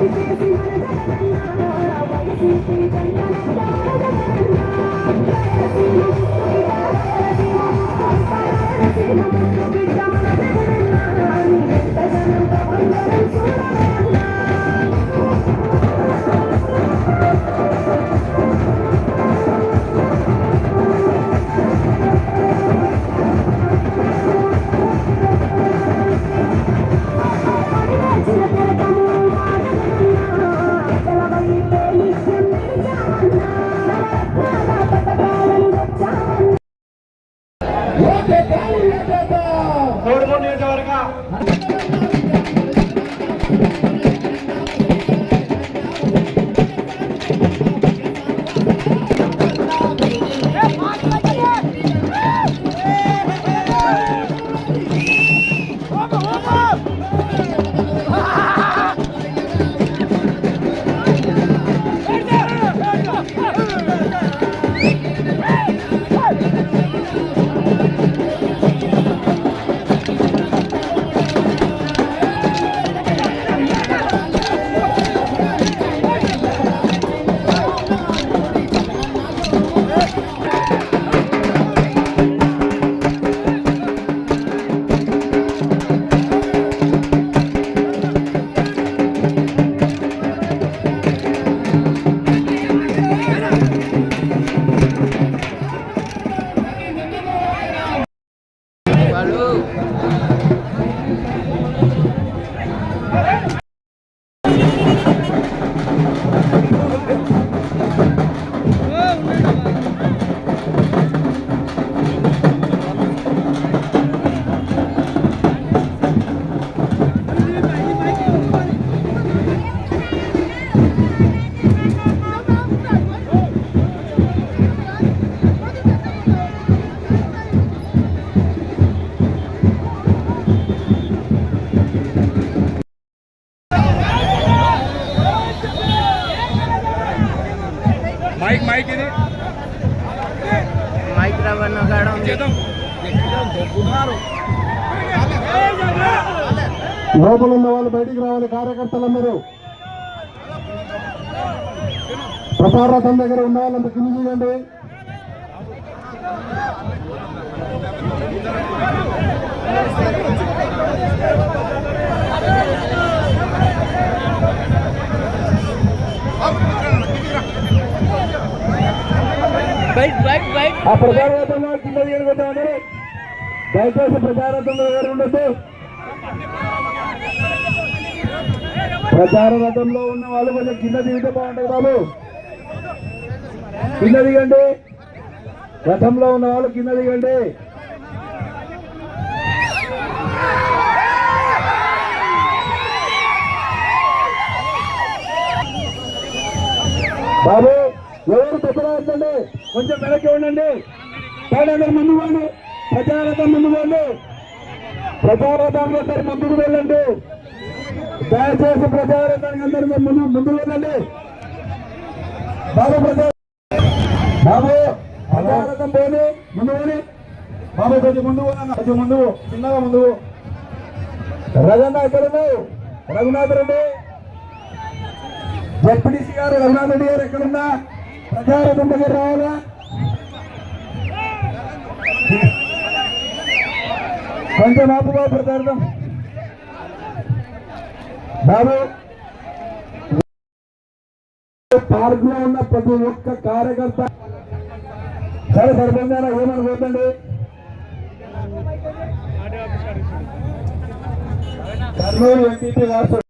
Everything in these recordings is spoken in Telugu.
Thank you. కోడుమూరు నియోజకవర్గ మైక్ లోపల ఉన్న వాళ్ళు బయటికి రావాలి కార్యకర్తలందరూ. ప్రసార రథం దగ్గర ఉన్న వాళ్ళంతా కింద చూడండి. ఆ ప్రచార రథంలో కింద దిగొద్దాం దయచేసి ప్రచార రథంలో ఎవరు ఉండొద్దు ప్రచార రథంలో ఉన్న వాళ్ళు కొంచెం కింద దిగితే బాగుంటుంది బాబు. కింద దిగండి. రథంలో ఉన్న వాళ్ళు కింద దిగండి. బాబు ఎవరు తప్ప కొంచెం వెనక్కి ఉండండి. పేదలు ముందు వాళ్ళు ప్రజారథం ముందు వాళ్ళు ప్రచారథంలో సరి ముందుకు వెళ్ళండి. దయచేసి ప్రజారథానికి అందరూ ముందు ముందు వెళ్ళండి. బాబు ప్రజా బాబు ప్రజారథం పోని ముందు పోని. బాబు కొంచెం ముందు కొంచెం ముందు చిన్నగా ముందు రజన్న రఘన్న ఎక్కడ ఉన్నావు రఘునాథ్ రెడ్డి. జడ్పీటీసీ గారు రఘునాథ్ రెడ్డి గారు ఎక్కడున్నా ప్రచారథం దగ్గర రావాలా? కొంచెం ఆపుగా బాబు బాబు. పార్క్లో ఉన్న ప్రతి ఒక్క కార్యకర్త సరే సరిపోయిందా ఏమనుకోద్దండి కర్నూలు ఎంపీపీ గారు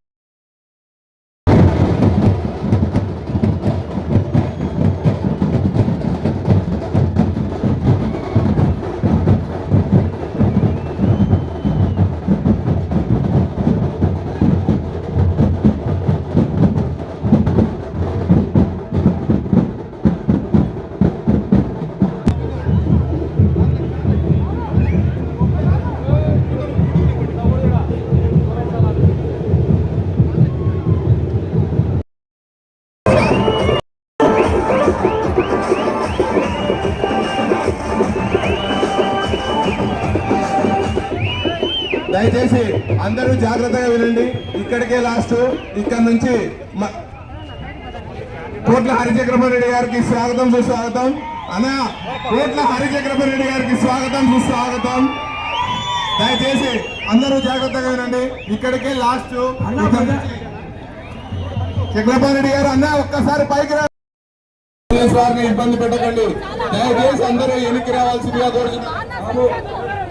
అందరూ జాగ్రత్తగా వినండి. ఇక్కడికే లాస్ట్ ఇక్కడ నుంచి కోట్ల హరిచక్రమణ రెడ్డి గారికి స్వాగతం సుస్వాగతం. అన్న కోట్ల హరిచక్రమణ రెడ్డి గారికి స్వాగతం సుస్వాగతం. దయచేసి అందరూ జాగ్రత్తగా వినండి. ఇక్కడికే లాస్ట్. చక్రపాణి రెడ్డి గారు అన్న ఒక్కసారి పైకి రా. ఇబ్బంది పెట్టకండి. దయచేసి అందరూ వెనక్కి రావాల్సిందిగా కోరుతున్నాను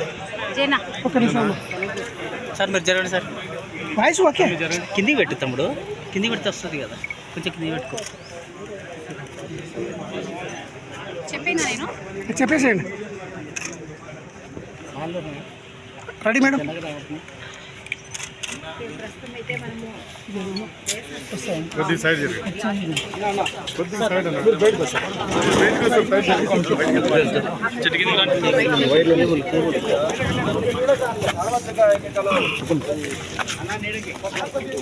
ఓకేనా జేనా సార్ మీరు జరగండి సార్. Voice okay. కిందికి పెట్టు తమ్ముడు. కిందికి పెడితే వస్తుంది కదా. కొంచెం కిందికి పెట్టుకో. చెప్పినా నేను? చెప్పేసేయండి. Ready madam. ప్రస్తుతం అయితే మనము కొద్ది సైడ్ జరిగి కొద్ది సైడ్ అన్న చెట్టు కిందికి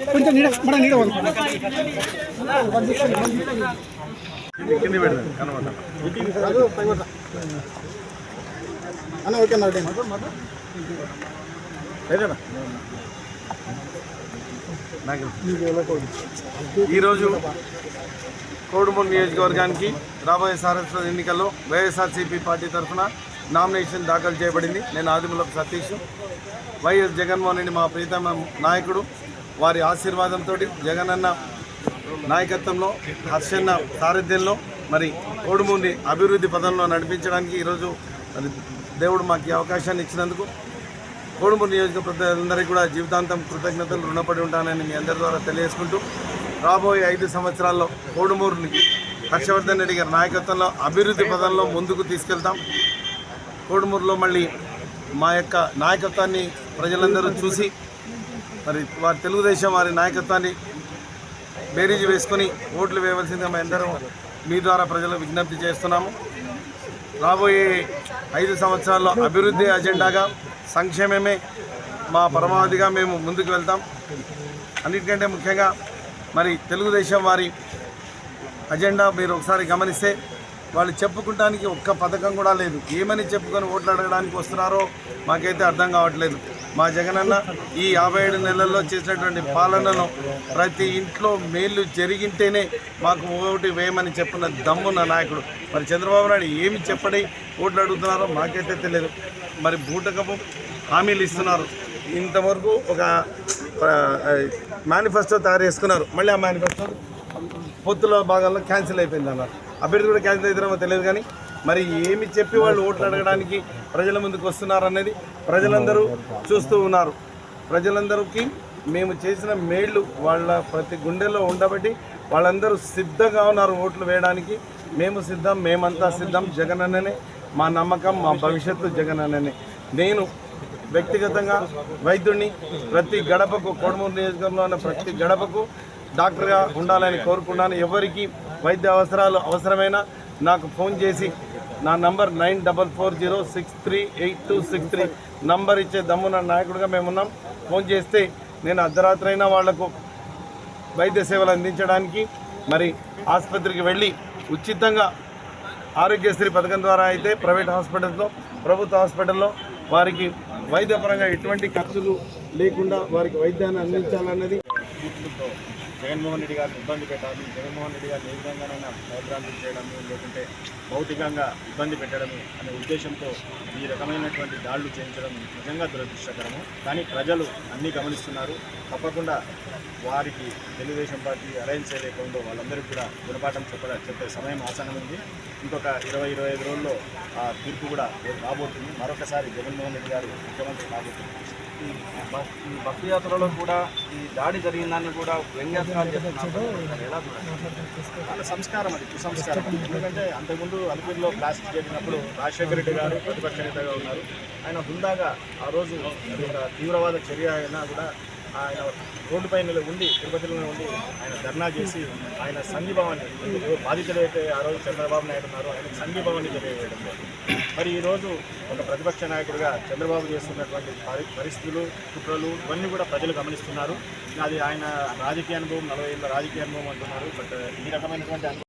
కొంచెం నీడ మన నీడ వదులు. కింద పెడదాం కనబడ ఈరోజు కోడుమూరు నియోజకవర్గానికి రాబోయే సారస్వత ఎన్నికల్లో వైఎస్ఆర్సీపీ పార్టీ తరఫున నామినేషన్ దాఖలు చేయబడింది. నేను ఆదిమూలపు సతీష్ వైఎస్ జగన్మోహన్ రెడ్డి మా ప్రీతమ నాయకుడు. వారి ఆశీర్వాదంతో జగనన్న నాయకత్వంలో హర్షన్న సారథ్యంలో మరి కోడుమూరిని అభివృద్ధి పదంలో నడిపించడానికి ఈరోజు దేవుడు మాకు అవకాశాన్ని ఇచ్చినందుకు కోడుమూరు నియోజక ప్రజలందరికీ కూడా జీవితాంతం కృతజ్ఞతలు రుణపడి ఉంటానని మీ అందరి ద్వారా తెలియజేసుకుంటూ రాబోయే ఐదు సంవత్సరాల్లో కోడుమూరుని హర్షవర్ధన్ రెడ్డి గారి నాయకత్వంలో అభివృద్ధి పదంలో ముందుకు తీసుకెళ్తాం. కోడుమూరులో మళ్ళీ మా యొక్క నాయకత్వాన్ని ప్రజలందరూ చూసి మరి వారి తెలుగుదేశం వారి నాయకత్వాన్ని బేరీజు వేసుకొని ఓట్లు వేయవలసిందిగా మేము అందరం మీ ద్వారా ప్రజలకు విజ్ఞప్తి చేస్తున్నాము. రాబోయే ఐదు సంవత్సరాల్లో అభివృద్ధి అజెండాగా సంక్షేమమే మా పరమావధిగా మేము ముందుకు వెళ్తాం. అన్నిటికంటే ముఖ్యంగా మరి తెలుగుదేశం వారి అజెండా మీరు ఒకసారి గమనిస్తే వాళ్ళు చెప్పుకుంటానికి ఒక్క పథకం కూడా లేదు. ఏమని చెప్పుకొని ఓట్లు అడగడానికి వస్తున్నారో మాకైతే అర్థం కావట్లేదు. మా జగనన్న ఈ యాభై ఏడు నెలల్లో చేసినటువంటి పాలనలో ప్రతి ఇంట్లో మేలు జరిగింటేనే మాకు ఓటు వేయమని చెప్పిన దమ్మున్న నాయకుడు. మరి చంద్రబాబు నాయుడు ఏమి చెప్పడి ఓట్లు అడుగుతున్నారో మాకైతే తెలియదు. మరి బూటకపు హామీలు ఇస్తున్నారు. ఇంతవరకు ఒక మేనిఫెస్టో తయారు చేసుకున్నారు. మళ్ళీ ఆ మేనిఫెస్టో పొత్తుల భాగంలో క్యాన్సిల్ అయిపోయింది అన్నారు. అభ్యర్థి కూడా క్యాన్సిల్ అవుతారేమో తెలియదు కానీ మరి ఏమి చెప్పి వాళ్ళు ఓట్లు అడగడానికి ప్రజల ముందుకు వస్తున్నారనేది ప్రజలందరూ చూస్తూ ఉన్నారు. ప్రజలందరికీ మేము చేసిన మేళ్ళు వాళ్ళ ప్రతి గుండెలో ఉండబట్టి వాళ్ళందరూ సిద్ధంగా ఉన్నారు ఓట్లు వేయడానికి. మేము సిద్ధం మేమంతా సిద్ధం. జగన్ అన్ననే మా నమ్మకం మా భవిష్యత్తు జగన్ అన్ననే. నేను వ్యక్తిగతంగా వైద్యుడిని ప్రతి గడపకు కోడమూరు నియోజకవర్గంలో ఉన్న ప్రతి గడపకు డాక్టర్గా ఉండాలని కోరుకున్నాను. ఎవరికి వైద్య అవసరాలు అవసరమైన నాకు ఫోన్ చేసి నా number nine double four zero six three eight two six three. Number ఇచ్చే దమ్మున నాయకుడిగా మేమున్నాం. ఫోన్ చేస్తే నేను అర్ధరాత్రైనా వాళ్ళకు వైద్య సేవలు అందించడానికి మరి ఆసుపత్రికి వెళ్ళి ఉచితంగా ఆరోగ్యశ్రీ పథకం ద్వారా అయితే ప్రైవేట్ హాస్పిటల్స్లో ప్రభుత్వ హాస్పిటల్లో వారికి వైద్యపరంగా ఎటువంటి ఖర్చులు లేకుండా వారికి వైద్యాన్ని అందించాలన్నది జగన్మోహన్ రెడ్డి గారిని ఇబ్బంది పెట్టాలి. జగన్మోహన్ రెడ్డి గారిని ఏ విధంగానైనా భయభ్రాంతులు లేకుంటే భౌతికంగా ఇబ్బంది పెట్టడము అనే ఉద్దేశంతో ఈ రకమైనటువంటి దాడులు చేయించడం నిజంగా దురదృష్టకరము. కానీ ప్రజలు అన్నీ గమనిస్తున్నారు. తప్పకుండా వారికి తెలుగుదేశం పార్టీ అలయన్స్ ఏదైతే ఉందో వాళ్ళందరికీ కూడా గుణపాఠం చెప్ప చెప్పే సమయం ఆసనమైంది ఇంకొక ఇరవై ఇరవై ఐదు రోజుల్లో ఆ తీర్పు కూడా రాబోతుంది. మరొకసారి జగన్మోహన్ రెడ్డి గారు ముఖ్యమంత్రి కాబోతుంది ఈ బస్సు యాత్రలో కూడా ఈ దాడి జరిగిందని కూడా వ్యంగ్యాస్త్రాలు చేస్తున్నారు. ఎలా చూడాలి? వాళ్ళ సంస్కారం అది కుసంస్కారం. ఎందుకంటే అంతకుముందు అలిపిరిలో ప్లాస్టిక్ జరిగినప్పుడు రాజశేఖర రెడ్డి గారు ప్రతిపక్ష నేతగా ఉన్నారు. ఆయన హుందాగా ఆ రోజు ఒక తీవ్రవాద చర్య అయినా కూడా ఆయన రోడ్డు పైన ఉండి తిరుపతిలో ఉండి ఆయన ధర్నా చేసి ఆయన సంఘీభావాన్ని బాధితులు అయితే ఆ రోజు చంద్రబాబు నాయుడు ఉన్నారు ఆయన సంఘీభావాన్ని తెలియజేయడం మరి ఈరోజు ఒక ప్రతిపక్ష నాయకుడిగా చంద్రబాబు చేస్తున్నటువంటి పరి- పరిస్థితులు కుట్రలు ఇవన్నీ కూడా ప్రజలు గమనిస్తున్నారు. అది ఆయన రాజకీయ అనుభవం నలభై ఏళ్ళ రాజకీయ అనుభవం అంటున్నారు. బట్ ఈ రకమైనటువంటి